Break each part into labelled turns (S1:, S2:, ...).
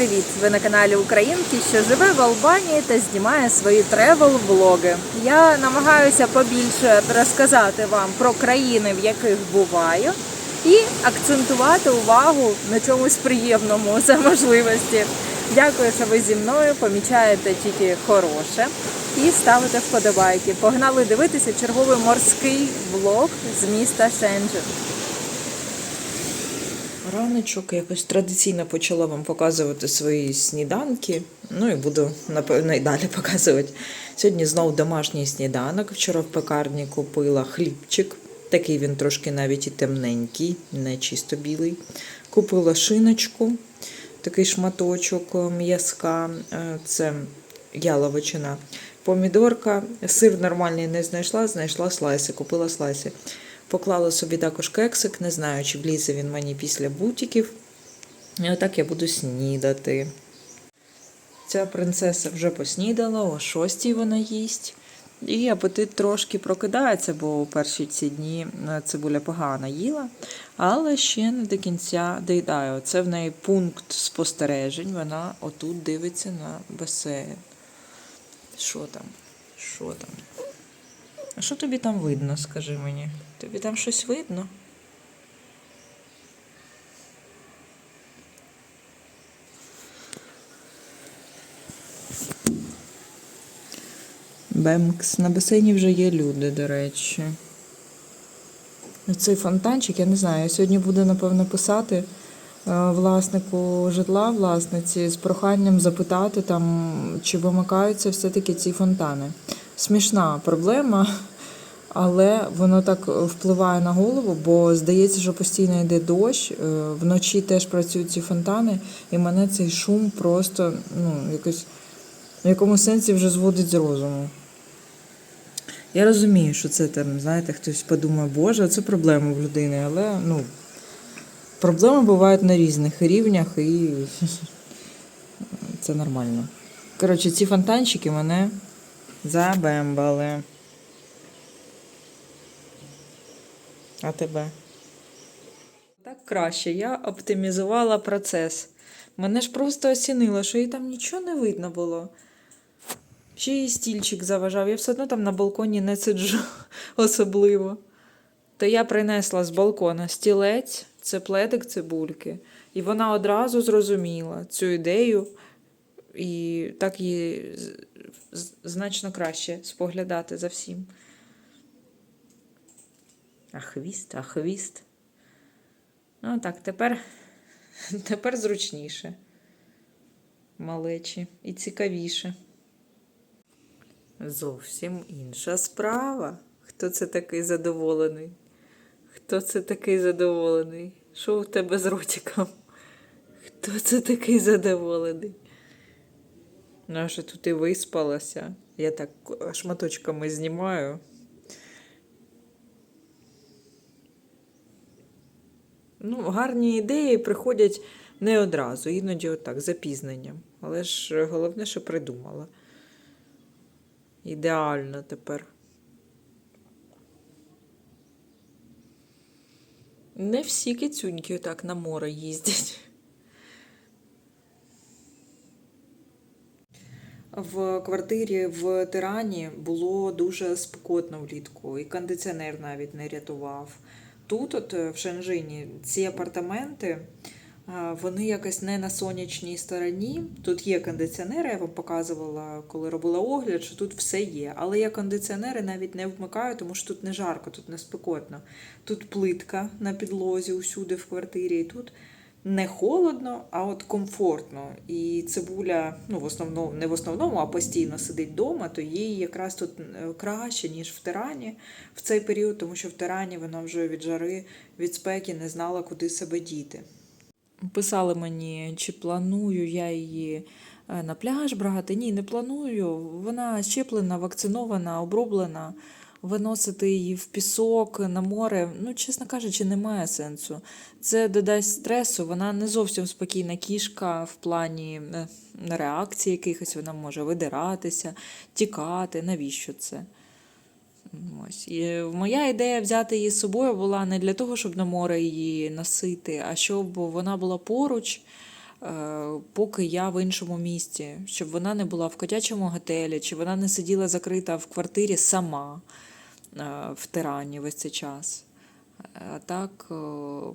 S1: привіт! Ви на каналі Українки, що живе в Албанії та знімає свої тревел-влоги. Я намагаюся побільше розказати вам про країни, в яких буваю, і акцентувати увагу на чомусь приємному за можливості. Дякую, що ви зі мною помічаєте тільки хороше і ставите вподобайки. Погнали дивитися черговий морський влог з міста Шенджин.
S2: Раночок якось традиційно почала вам показувати свої сніданки. Ну і буду, напевно, і далі показувати. Сьогодні знов домашній сніданок. Вчора в пекарні купила хлібчик. Такий він трошки навіть і темненький, не чисто білий. Купила шиночку, такий шматочок м'язка. Е, Це яловичина. Помідорка, сир нормальний не знайшла, знайшла слайси, купила слайси. Поклала собі також кексик, не знаю, чи влізе він мені після бутиків. І отак я буду снідати. Ця принцеса вже поснідала, о 6 вона їсть. І апетит трошки прокидається, бо у перші ці дні е, цибуля погано їла, але ще не до кінця доїдаю. Це в неї пункт спостережень. Вона отут дивиться на басейн. Що там? Що там? А що тобі там видно, скажи мені? Тобі там щось видно? Бемкс. На басейні вже є люди, до речі. Цей фонтанчик, я не знаю. Я сьогодні буду, напевно, писати е, власнику житла, власниці, з проханням запитати, там, чи вимикаються все-таки ці фонтани. Смішна проблема, але воно так впливає на голову, бо здається, що постійно йде дощ. е, Вночі теж працюють ці фонтани, і мене цей шум просто ну, якось в якомусь сенсі вже зводить з розуму. Я розумію, що це там, знаєте, хтось подумає, боже, це проблема в людини, але ну, проблеми бувають на різних рівнях і це нормально. Коротше, ці фонтанчики мене забембали. А тебе? Так краще. Я оптимізувала процес. Мене ж просто осінило, що їй там нічого не видно було. Ще й стільчик заважав. Я все одно там на балконі не сиджу особливо. То я принесла з балкона стілець, це плетик цибульки. І вона одразу зрозуміла цю ідею, і так з- значно краще споглядати за всім. А хвіст, а хвіст. Ну так, тепер, тепер зручніше. Малечі і цікавіше. Зовсім інша справа. Хто це такий задоволений? Хто це такий задоволений? Що у тебе з ротиком? Хто це такий задоволений? Наша тут і виспалася. Я так шматочками знімаю. Ну, гарні ідеї приходять не одразу, іноді отак, запізненням. Але ж головне, що придумала. Ідеально тепер. Не всі кицюньки отак на море їздять. В квартирі в Тирані було дуже спекотно влітку, і кондиціонер навіть не рятував. Тут, от е, в Шенжині, ці апартаменти, вони якось не на сонячній стороні. Тут є кондиціонери, я вам показувала, коли робила огляд, що тут все є. Але я кондиціонери навіть не вмикаю, тому що тут не жарко, тут не спекотно. Тут плитка на підлозі усюди в квартирі, і тут не холодно, а от комфортно. І цибуля, ну, в основному, не в основному, а постійно сидить вдома, то їй якраз тут е, краще, ніж в Тирані в цей період, тому що в Тирані вона вже від жари, від спеки не знала, куди себе діти. Писали мені, чи планую я її е, на пляж брати. Ні, не планую. Вона щеплена, вакцинована, оброблена. Виносити її в пісок на море, ну, чесно кажучи, немає сенсу. Це додасть стресу. Вона не зовсім спокійна кішка в плані е, реакції якихось, вона може видиратися, тікати. Навіщо це? Ось. І моя ідея взяти її з собою була не для того, щоб на море її носити, а щоб вона була поруч, е, поки я в іншому місті, щоб вона не була в котячому готелі, чи вона не сиділа закрита в квартирі сама в тирані весь цей час. А так, е,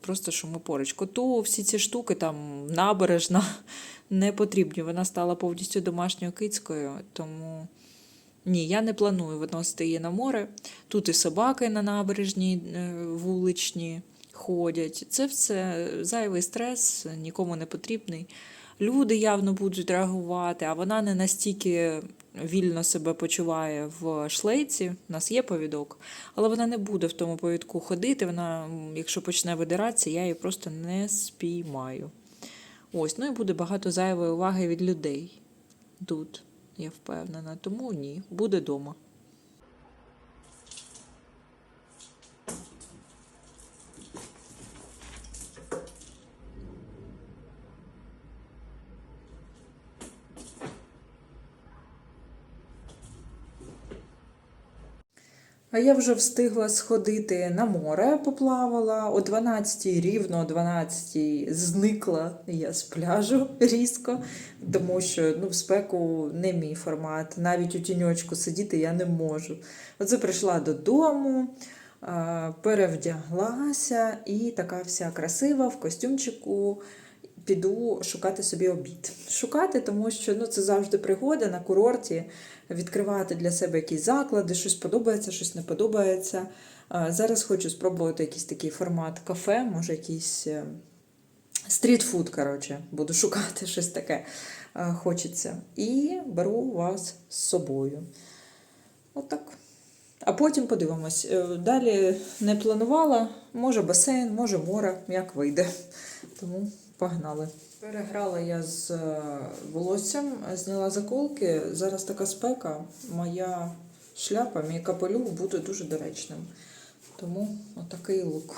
S2: просто що ми поруч. Коту всі ці штуки, там набережна, не потрібні. Вона стала повністю домашньою кицькою, тому ні, я не планую виносити її на море. Тут і собаки на набережній е, вуличні ходять. Це все зайвий стрес, нікому не потрібний. Люди явно будуть реагувати, а вона не настільки вільно себе почуває в шлейці. У нас є повідок, але вона не буде в тому повідку ходити. Вона, якщо почне видиратися, я її просто не спіймаю. Ось, ну і буде багато зайвої уваги від людей тут, я впевнена. Тому ні, буде вдома. А я вже встигла сходити на море, поплавала. О 12 рівно о 12 зникла я з пляжу різко, тому що ну, в спеку не мій формат. Навіть у тіньочку сидіти я не можу. Оце прийшла додому, перевдяглася і така вся красива в костюмчику. Піду шукати собі обід. Шукати, тому що ну, це завжди пригода на курорті відкривати для себе якісь заклади, щось подобається, щось не подобається. Зараз хочу спробувати якийсь такий формат кафе, може якийсь е, стрітфуд, коротше, буду шукати щось таке хочеться. І беру вас з собою. Отак. А потім подивимось. Е, Далі не планувала, може басейн, може море, як вийде. Тому погнали. Переграла я з е, волоссям, зняла заколки. Зараз така спека. Моя шляпа, мій капелюх буде дуже доречним. Тому отакий лук.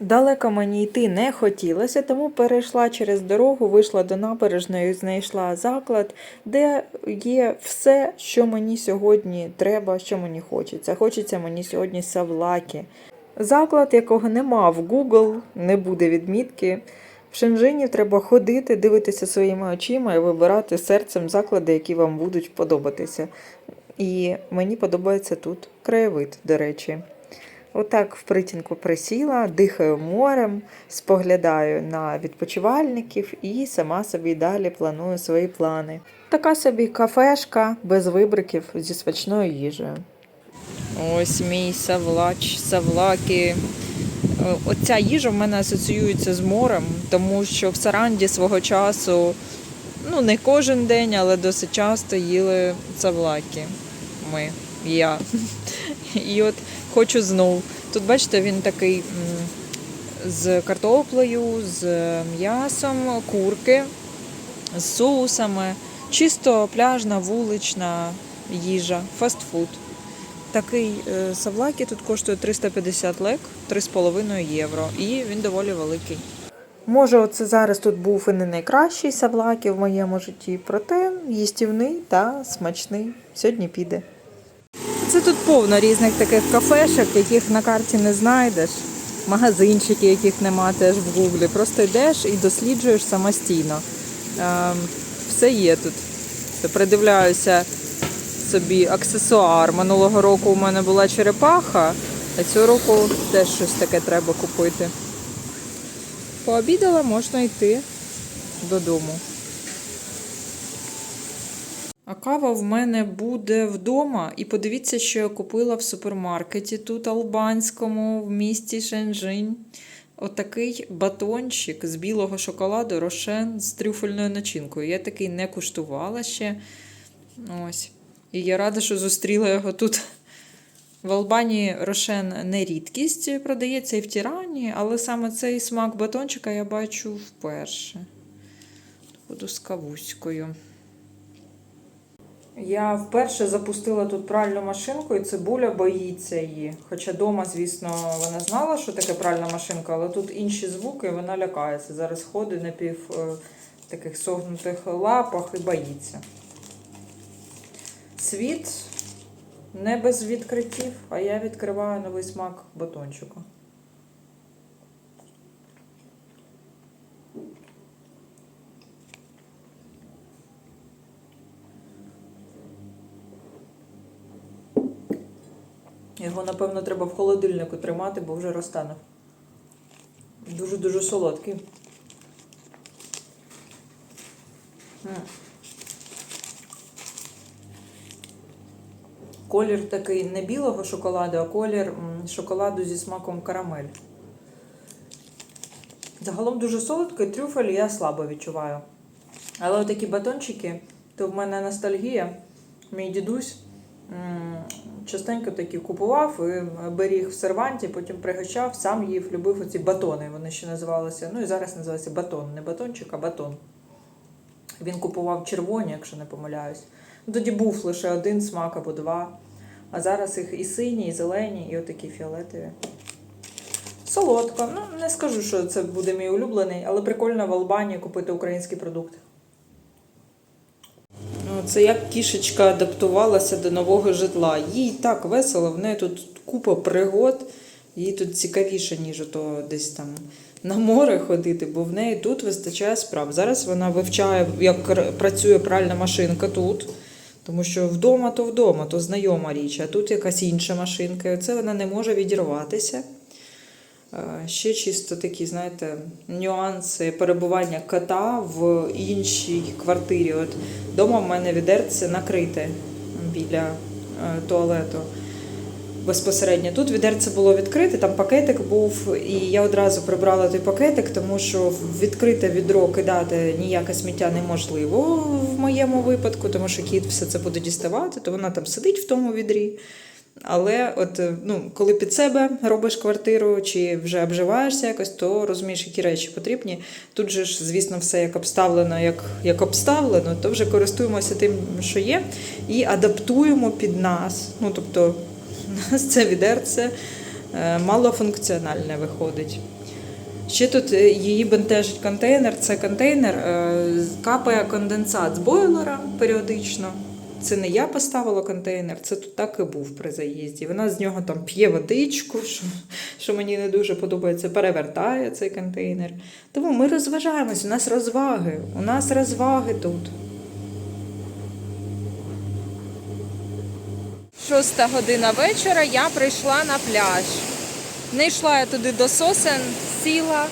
S2: Далеко мені йти не хотілося, тому перейшла через дорогу, вийшла до набережної, знайшла заклад, де є все, що мені сьогодні треба, що мені хочеться. Хочеться мені сьогодні савлаки. Заклад, якого нема в Google, не буде відмітки. В Шенжині треба ходити, дивитися своїми очима і вибирати серцем заклади, які вам будуть подобатися. І мені подобається тут краєвид, до речі. Отак в притінку присіла, дихаю морем, споглядаю на відпочивальників і сама собі далі планую свої плани. Така собі кафешка без вибриків зі смачною їжею. Ось мій савлач, савлаки. Е, Оця їжа в мене асоціюється з морем, тому що в Саранді свого часу, ну не кожен день, але досить часто їли савлаки. Ми, я. І от хочу знов. Тут, бачите, він такий з картоплею, з м'ясом, курки, з соусами. Чисто пляжна, вулична їжа, фастфуд. Такий е, савлакі тут коштує 350 лек, 3,5 євро, і він доволі великий. Може, оце зараз тут був і не найкращий савлакі в моєму житті, проте їстівний та смачний. Сьогодні піде. Це тут повно різних таких кафешок, яких на карті не знайдеш. Магазинчики, яких нема теж в гуглі. Просто йдеш і досліджуєш самостійно. Ем, все є тут. Придивляюся собі аксесуар. Минулого року у мене була черепаха, а цього року теж щось таке треба купити. Пообідала, можна йти додому. А кава в мене буде вдома. І подивіться, що я купила в супермаркеті тут албанському в місті Шенжинь. Отакий батончик з білого шоколаду рошен з трюфельною начинкою. Я такий не куштувала ще. Ось. І я рада, що зустріла його тут. В Албанії рошен не рідкість, продається і в Тірані, але саме цей смак батончика я бачу вперше. Буду з кавуською. Я вперше запустила тут пральну машинку, і цибуля боїться її. Хоча вдома, звісно, вона знала, що таке пральна машинка, але тут інші звуки, і вона лякається. Зараз ходить на пів е, таких согнутих лапах і боїться цвіт не без відкриттів, а я відкриваю новий смак батончику. Його, напевно, треба в холодильнику тримати, бо вже розтане. Дуже-дуже солодкий. Колір такий не білого шоколаду, а колір шоколаду зі смаком карамель. Загалом дуже солодкий трюфель я слабо відчуваю. Але такі батончики, то в мене ностальгія. Мій дідусь частенько такі купував і беріг в серванті, потім пригощав, сам їв, любив оці батони. Вони ще називалися. Ну і зараз називається батон. Не батончик, а батон. Він купував червоні, якщо не помиляюсь. Ну, Тоді був лише один смак або два. А зараз їх і сині, і зелені, і отакі фіолетові. Солодко. Ну, не скажу, що це буде мій улюблений, але прикольно в Албанії купити український продукт. Ну, Це як кішечка адаптувалася до нового житла. Їй так весело, в неї тут купа пригод, їй тут цікавіше, ніж ото десь там на море ходити, бо в неї тут вистачає справ. Зараз вона вивчає, як працює пральна машинка тут. Тому що вдома то вдома, то знайома річ, а тут якась інша машинка. І оце вона не може відірватися. Е, Ще чисто такі, знаєте, нюанси перебування кота в іншій квартирі. От вдома в мене відерце накрите біля е, туалету. Безпосередньо тут відерце було відкрите, там пакетик був, і я одразу прибрала той пакетик, тому що відкрите відро кидати ніяке сміття неможливо в моєму випадку, тому що кіт все це буде діставати, то вона там сидить в тому відрі. Але от е, ну, коли під себе робиш квартиру чи вже обживаєшся якось, то розумієш, які речі потрібні. Тут же ж, звісно, все як обставлено, як, як обставлено, то вже користуємося тим, що є, і адаптуємо під нас. Ну, тобто, у нас це відерце е, малофункціональне виходить. Ще тут е, її бентежить контейнер. Це контейнер, е, капає конденсат з бойлера періодично. Це не я поставила контейнер, це тут так і був при заїзді. Вона з нього там п'є водичку, що, що мені не дуже подобається, перевертає цей контейнер. Тому ми розважаємось, у нас розваги, у нас розваги тут.
S1: Шоста година вечора я прийшла на пляж. Не йшла я туди до сосен, сіла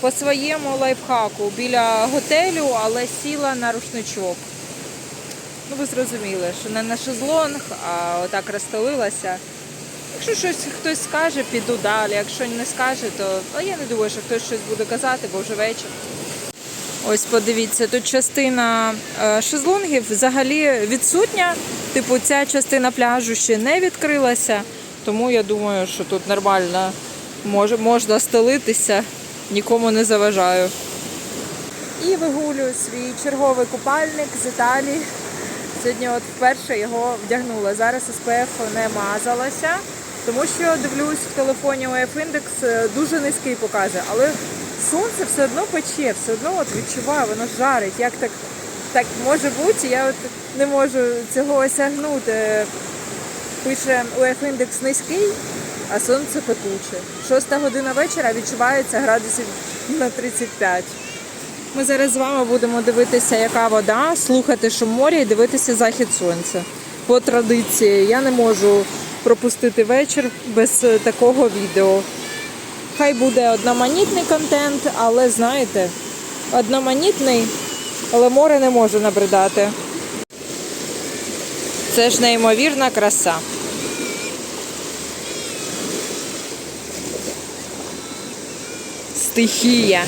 S1: по своєму лайфхаку біля готелю, але сіла на рушничок. Ну, ви зрозуміли, що не на шезлонг, а отак розстелилася. Якщо щось хтось скаже, піду далі. Якщо не скаже, то а я не думаю, що хтось щось буде казати, бо вже вечір. Ось подивіться, тут частина е, шезлонгів взагалі відсутня. Типу, ця частина пляжу ще не відкрилася, тому я думаю, що тут нормально може, можна стелитися, нікому не заважаю. І вигулюю свій черговий купальник з Італії. Сьогодні от вперше його вдягнула. Зараз СПФ не мазалася, тому що дивлюсь в телефоні ОФ індекс дуже низький показує, але сонце все одно пече, все одно от відчуваю, воно жарить. Як так, так може бути? Я от не можу цього осягнути. Пише УФ індекс низький, а сонце пекуче. Шоста година вечора відчувається градусів на 35. Ми зараз з вами будемо дивитися, яка вода, слухати шум моря і дивитися захід сонця. По традиції я не можу пропустити вечір без е, такого відео. Хай буде одноманітний контент, але знаєте, одноманітний, але море не може набридати. Це ж неймовірна краса. Стихія.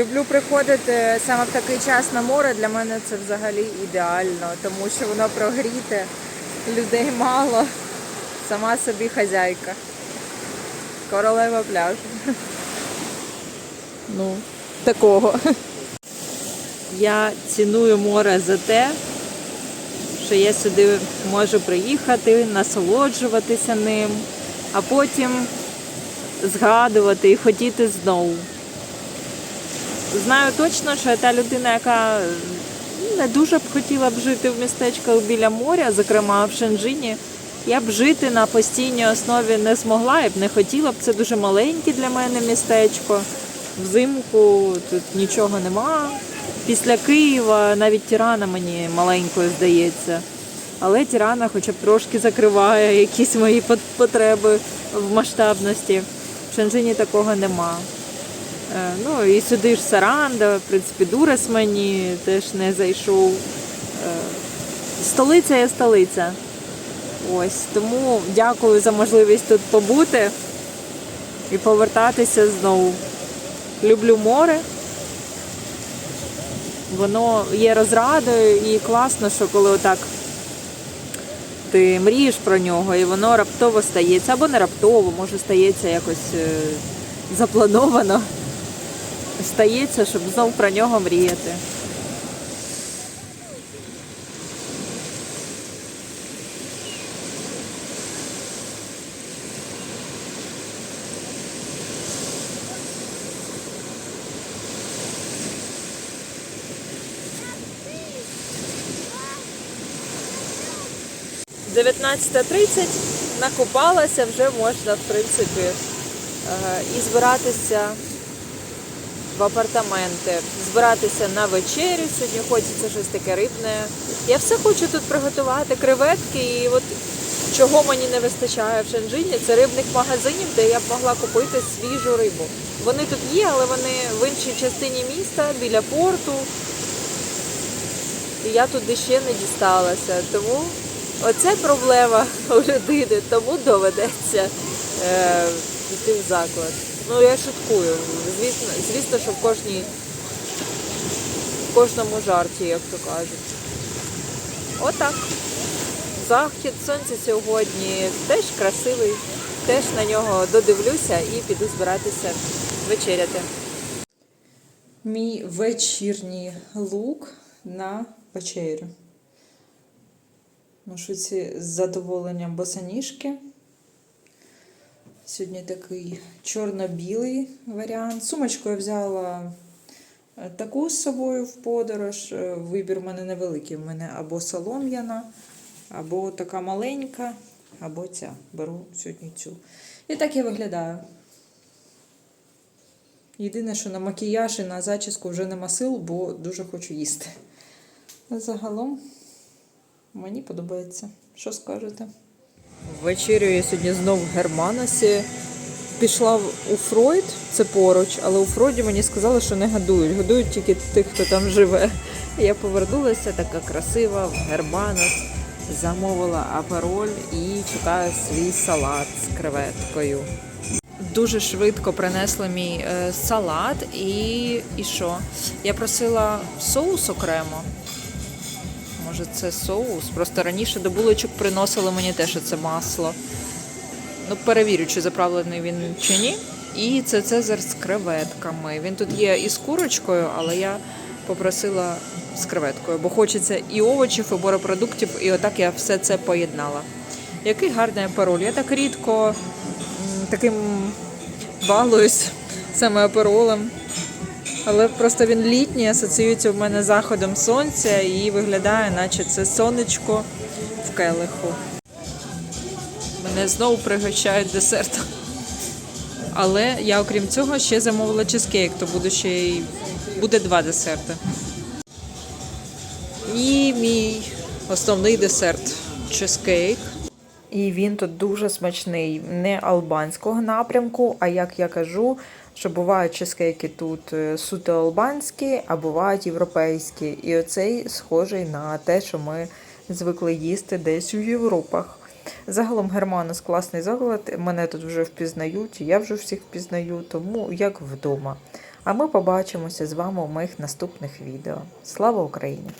S1: Люблю приходити саме в такий час на море. Для мене це взагалі ідеально, тому що воно прогріте, людей мало, сама собі хазяйка. Королева пляжу. Ну, такого. Я ціную море за те, що я сюди можу приїхати, насолоджуватися ним, а потім згадувати і хотіти знову. Знаю точно, що та людина, яка не дуже б хотіла б жити в містечках біля моря, зокрема в Шенжині. Я б жити на постійній основі не змогла, я б не хотіла б. Це дуже маленьке для мене містечко. Взимку тут нічого нема. Після Києва навіть Тірана мені маленькою здається. Але Тірана хоча б трошки закриває якісь мої потреби в масштабності. В Шенжині такого нема. Е, Ну і сюди ж Саранда, в принципі, Дурес мені теж не зайшов. Е, Столиця є столиця. Ось тому дякую за можливість тут побути і повертатися знову. Люблю море. Воно є розрадою і класно, що коли отак ти мрієш про нього, і воно раптово стається, або не раптово, може стається якось е, заплановано. Стається, щоб знов про нього мріяти. – 19.30 накупалася, вже можна, в принципі, е, і збиратися в апартаменти, збиратися на вечерю. Сьогодні хочеться щось таке рибне. Я все хочу тут приготувати креветки, і от чого мені не вистачає в Шенжині, це рибних магазинів, де я б могла купити свіжу рибу. Вони тут є, але вони в іншій частині міста, біля порту. І я туди ще не дісталася. Тому оце проблема у людини, тому доведеться е, йти в заклад. Ну я шуткую. Звісно, звісно, що в кожній в кожному жарті, як то кажуть. Отак. Захід сонця сьогодні теж красивий. Теж на нього додивлюся і піду збиратися вечеряти.
S2: Мій вечірній лук на вечерю. Ношу ці з задоволенням босоніжки. Сьогодні такий чорно-білий варіант. Сумочку я взяла е, таку з собою в подорож. Е, Вибір в мене невеликий. В мене або солом'яна, або така маленька, або ця. Беру сьогодні цю. І так я виглядаю. Єдине, що на макіяж і на зачіску вже нема сил, бо дуже хочу їсти. Загалом мені подобається. Що скажете?
S1: Вечерю я сьогодні знов в Германосі. Пішла у Фройд, це поруч, але у Фройді мені сказали, що не годують. Годують тільки тих, хто там живе. Я повернулася, така красива, в Германос, замовила апероль і чекаю свій салат з креветкою. Дуже швидко принесли мій е, салат і, і що? Я просила соус окремо. Може, це соус? Просто раніше до булочок приносили мені теж це масло. Ну, перевірю, чи заправлений він чи ні. І це цезар з креветками. Він тут є і з курочкою, але я попросила з креветкою, бо хочеться і овочів, і морепродуктів, і отак я все це поєднала. Який гарний пароль. Я так рідко таким балуюсь саме аперолем. Але просто він літній, асоціюється в мене заходом сонця і виглядає, наче це сонечко в келиху. Мене знову пригощають десертом. Але я, окрім цього, ще замовила чизкейк, то буде ще й буде два десерти. І мій основний десерт чизкейк. І він тут дуже смачний, не албанського напрямку, а як я кажу, що бувають чизкейки тут е, суто албанські, а бувають європейські. І оцей схожий на те, що ми звикли їсти десь у Європах. Загалом Германус класний заклад, мене тут вже впізнають, я вже всіх впізнаю, тому як вдома. А ми побачимося з вами у моїх наступних відео. Слава Україні!